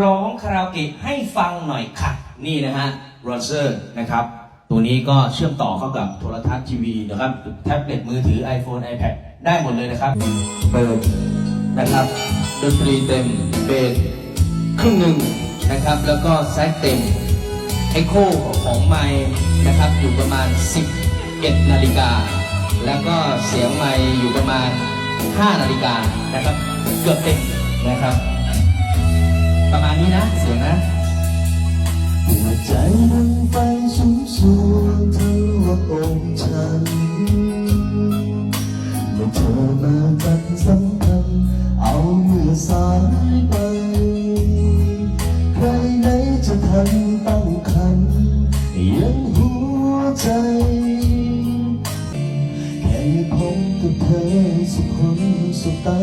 ร้องคาราโอเกะให้ฟังหน่อยค่ะ นี่นะฮะโรเซอร์นะครับ ตัวนี้ก็เชื่อมต่อเข้ากับโทรทัศน์ทีวีนะครับ แท็บเล็ตมือถือ iPhone iPad ได้หมดเลยนะครับ เปิดนะครับ ดนตรีเต็มเบสครึ่งหนึ่งนะครับ แล้วก็แซกเต็มเอ็โคของไมค์นะครับ อยู่ประมาณ 11 นาฬิกา แล้วก็เสียงไมค์อยู่ประมาณ 5 นาฬิกานะครับ เกือบเต็มนะครับ นะสียนะหัวใจมันไฟสูงสูงทะลวงองค์ฉันเมื่อเธอมากันสัมพันธ์เอาเมื่อสายไป ใครไหนจะทันตั้งคันยังหัวใจ แค่อยากพบกับเธอสักคนสบตา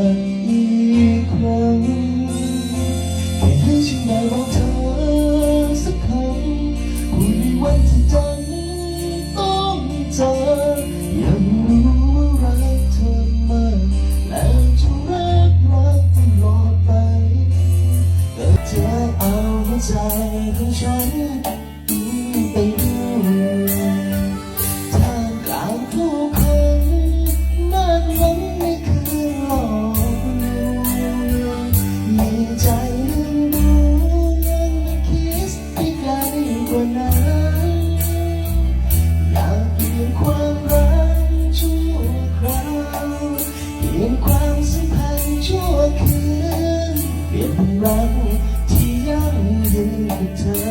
อี ใจของฉันเป็น i'm return.